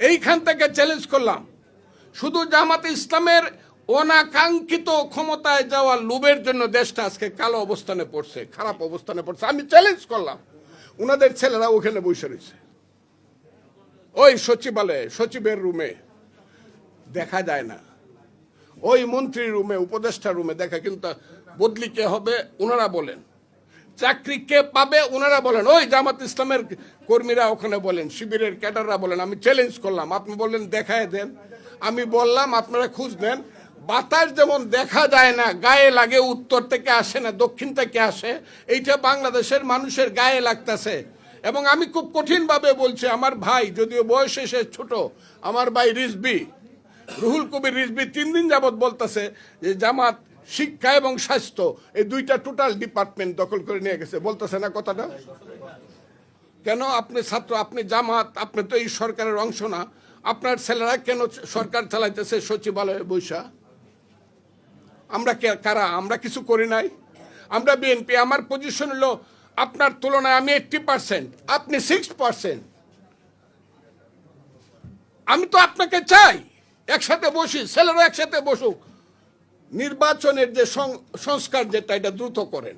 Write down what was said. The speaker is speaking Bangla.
এইখান থেকে চ্যালেঞ্জ করলাম। শুধু জামাতে ইসলামের অনাকাঙ্ক্ষিত ক্ষমতায় যাওয়া লোভের জন্য দেশটা আজকে কালো অবস্থানে পড়ছে, খারাপ অবস্থানে পড়ছে। আমি চ্যালেঞ্জ করলাম। ওনাদের ছেলেরা ওখানে বসে রয়েছে। ওই সচিবালয়ে, সচিবের রুমে দেখা যায় না। ওই মন্ত্রী রুমে উপদেষ্টা রুমে দেখা, কিন্তু বদলি কে হবে? ওনারা বলেন। চাকরি কে পাবে? ওনারা বলেন, ওই জামাত ইসলামের কর্মীরা ওখানে বলেন, শিবিরের ক্যাডাররা বলেন, আমি চ্যালেঞ্জ করলাম। আপনি বললেন, দেখায় দেন। আমি বললাম, আপনারা খুঁজ নেন। বাতাস যেমন দেখা যায় না, গায়ে লাগে, উত্তর থেকে আসে না, দক্ষিণ থেকে আসে, এইটা বাংলাদেশের মানুষের গায়ে লাগতেছে। এবং আমি খুব কঠিনভাবে বলছি, আমার ভাই যদিও বয়স এসে ছোট, আমার ভাই রিজবি রুহুল কবির রিজবি তিন দিন যাবৎ বলতেছে যে, জামাত শিক্ষা এবং স্বাস্থ্য, এই দুইটা টোটাল ডিপার্টমেন্ট দখল করে নিয়ে গেছে। বলতেছে না কথাটা? কেন আপনি ছাত্র, আপনি জামাত, আপনি তো এই সরকারের অংশ না। আপনার ছেলেরা কেন সরকার চালাইতেছে সচিবালয়ে বৈশা? আমরা কারা? আমরা কিছু করি নাই। আমরা বিএনপি, আমার পজিশন হলো আপনার তুলনায় আমি এইটটি পার্সেন্ট আপনি সিক্স পার্সেন্ট আমি তো আপনাকে চাই, একসাথে বসি ছেলেরা একসাথে বসুক। নির্বাচনের যে সংস্কার যেটা এটা দ্রুত করেন।